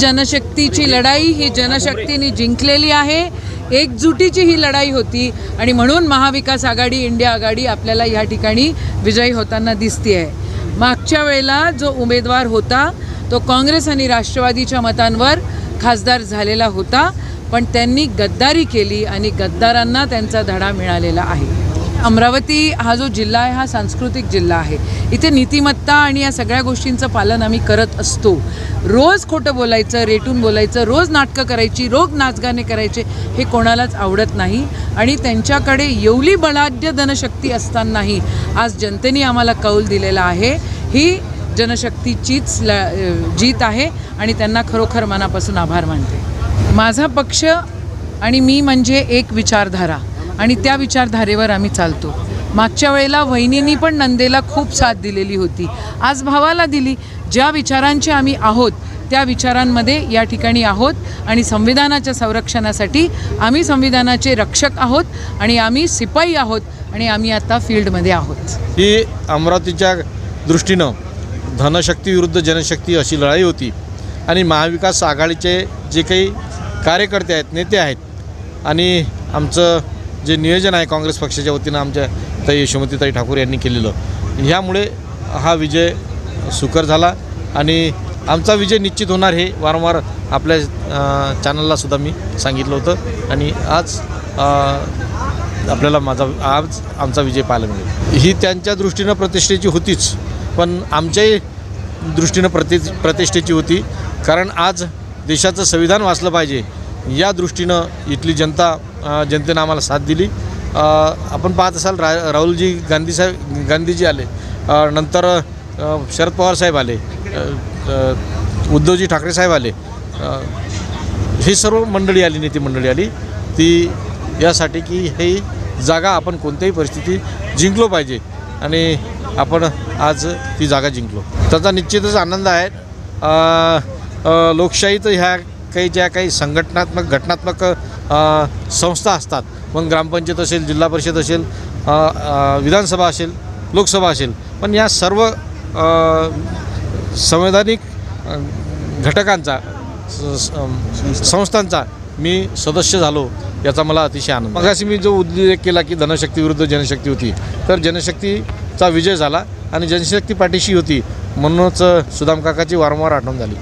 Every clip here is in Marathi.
जनशक्तीची लढाई ही जनशक्तीने जिंकलेली आहे. एकजुटीची ही लढाई होती आणि म्हणून महाविकास आघाडी इंडिया आघाडी आपल्याला या ठिकाणी विजयी होताना दिसते आहे मागच्या वेळेला जो उमेदवार होता तो काँग्रेस आणि राष्ट्रवादीच्या मतांवर खासदार झालेला होता पण त्यांनी गद्दारी केली आणि गद्दारांना त्यांचा धडा मिळालेला आहे. अमरावती हा जो जिल्हा आहे हा सांस्कृतिक जिल्हा आहे. इथे नीतिमत्ता आणि या सगळ्या गोष्टींचं पालन आम्ही करत असतो. रोज खोटं बोलायचं रेटून बोलायचं रोज नाटकं करायची रोज नाचगाणे करायचे हे कोणालाच आवडत नाही. आणि त्यांच्याकडे एवढी बलाढ्य धनशक्ती असतानाही आज जनतेने आम्हाला कौल दिलेला आहे. ही जनशक्तीचीच ल जीत आहे आणि त्यांना खरोखर मनापासून आभार मानते. माझा पक्ष आणि मी म्हणजे एक विचारधारा आणि त्या विचारधारेवर आम्ही चालतो. मागच्या वेळेला वहिनींनी पण नंदेला खूप साथ दिलेली होती. आज भावाला दिली. ज्या विचारांचे आम्ही आहोत त्या विचारांमध्ये या ठिकाणी आहोत आणि संविधानाच्या संरक्षणासाठी आम्ही संविधानाचे रक्षक आहोत आणि आम्ही सिपाई आहोत आणि आम्ही आता फील्डमध्ये आहोत. ही अमरावतीच्या दृष्टीनं धनशक्ती विरुद्ध जनशक्ती अशी लढाई होती. आणि महाविकास आघाडीचे जे काही कार्यकर्ते आहेत नेते आहेत आणि आमचं जे नियोजन आहे काँग्रेस पक्षाच्या वतीनं आमच्या ताई यशोमतीताई ठाकूर यांनी केलेलं. ह्यामुळे हा विजय सुकर झाला आणि आमचा विजय निश्चित होणार हे वारंवार आपल्या चॅनललासुद्धा चॅनलला सुद्धा मी सांगितलं होतं. आणि आज आपल्याला माझा आज आमचा विजय पाहायला मिळेल. ही त्यांच्या दृष्टीनं प्रतिष्ठेची होतीच. पण आमच्याही दृष्टीनं प्रति प्रतिष्ठेची होती. कारण आज देशाचं संविधान वाचलं पाहिजे या दृष्टीनं इथली जनता जनतेनं आम्हाला साथ दिली. आपण पाहत असाल रा राहुलजी गांधी साहेब गांधीजी आले. नंतर शरद पवार साहेब आले. उद्धवजी ठाकरे साहेब आले. हे ही सर्व मंडळी आली नेती मंडळी आली. ती यासाठी की ही जागा आपण कोणत्याही परिस्थिती जिंकलो पाहिजे. आणि आपण आज ती जागा जिंकलो. त्याचा निश्चितच आनंद आहे. लोकशाहीत ह्या काही ज्या काही संघटनात्मक घटनात्मक संस्था असतात मग ग्रामपंचायत असेल जिल्हा परिषद असेल विधानसभा असेल लोकसभा असेल पण या सर्व संवैधानिक घटकांचा स- संस्थांचा मी सदस्य झालो याचा मला अतिशय आनंद मगाशी मी जो उल्लेख केला की धनशक्ती विरुद्ध जनशक्ती होती तर जनशक्ती चा विजय झाला आणि जनशक्ती पाठीशी होती म्हणूनच सुदाम काकाची वारंवार आठवण झाली.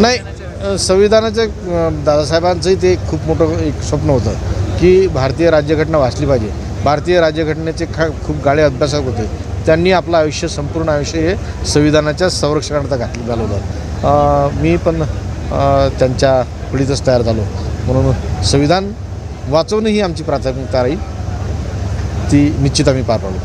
नाही संविधानाचं दादासाहेबांचंही ते खूप मोठं एक स्वप्न होतं की भारतीय राज्यघटना वाचली पाहिजे. भारतीय राज्यघटनेचे खा खूप गाळे अभ्यासक होते. त्यांनी आपलं आयुष्य संपूर्ण आयुष्य हे संविधानाच्या संरक्षणार्थ घातलं घालवलं. मी पण त्यांच्या पिढीतच तयार झालो. म्हणून संविधान वाचवणं ही आमची प्राथमिकता राहील. ती निश्चित आम्ही पार पाडू.